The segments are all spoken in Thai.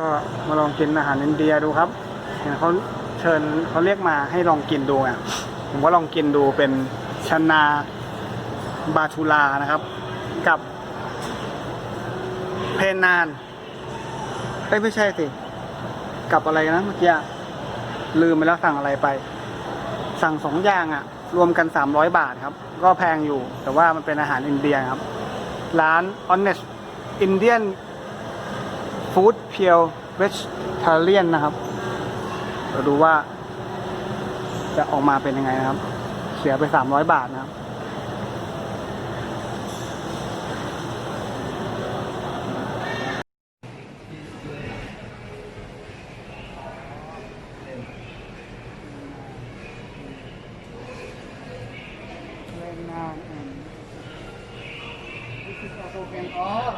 ก็มาลองกินอาหารอินเดียดูครับเห็นเขาเชิญเขาเรียกมาให้ลองกินดูอะผมก็ลองกินดูเป็นชนาบาทูลานะครับ กับ เพนนานเอ้ยไม่ใช่สิกับอะไรนะเมื่อกี้ลืมไปแล้วสั่งอะไรไป สั่งสองอย่างอะรวมกัน300บาทครับ ก็แพงอยู่ แต่ว่ามันเป็นอาหารอินเดียครับ ร้าน Honest Indian ฟู้ดเพียวเวชทาเลียนนะครับ เราดูว่า จะออกมาเป็นยังไงนะครับ เสียไปสามร้อยบาทนะครับ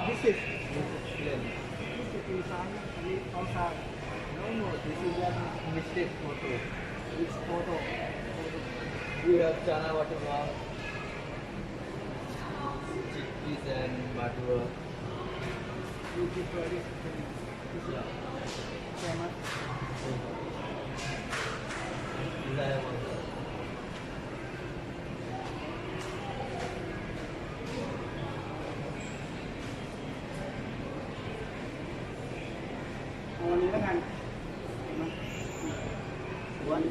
This this is. Pakistan is outside. No, no, this is a mistake photo. It's photo. We have Chana waterfall, chickpeas and madura. This is very famous. Desirable. วัน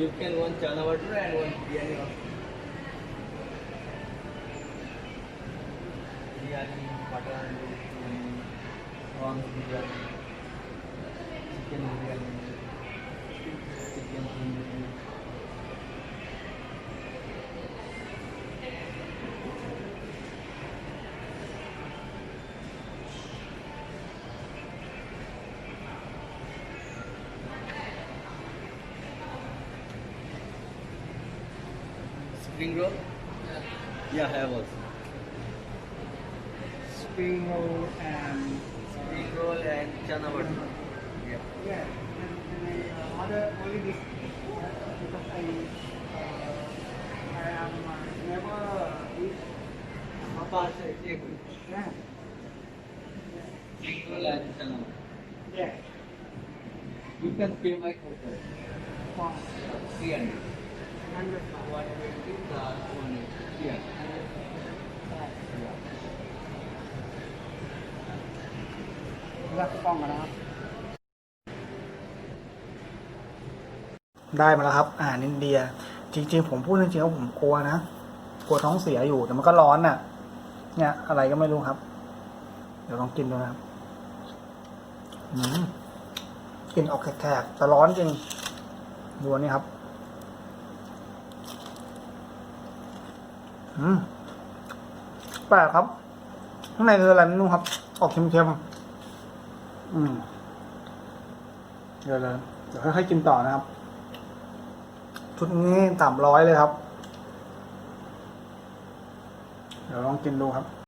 You can one chana water and one biryani also. Biryani, mutton, biryani, prawns chicken biryani, chicken biryani. Spring roll? Yeah, I have also. spring roll and Spring roll and chana butter. Yeah. yeah and, and I uh, order only this uh, because I uh, I am uh, never eat Pass it, yeah Spring roll and chana butter. yeah You can pay my hotel. for 300. เลือกกล้องกันนะครับ ได้มาแล้วครับอาหารอินเดีย จริง ๆ ผมพูดจริงๆว่าผมกลัวนะ กลัวท้องเสียอยู่แต่มันก็ร้อนน่ะ เนี่ย อะไรก็ไม่รู้ครับ เดี๋ยวลองกินดูนะครับอืมกลินออกแขกๆแต่ร้อนจริงดูอันนี้ครับ อืมแปลกครับ ข้างในคืออะไรไม่รู้ครับ ออกเค็มๆอืมเดี๋ยวเลยเดี๋ยวค่อยๆกินต่อนะครับ ชุดนี้สามร้อยเลยครับ เดี๋ยวลองกินดูครับ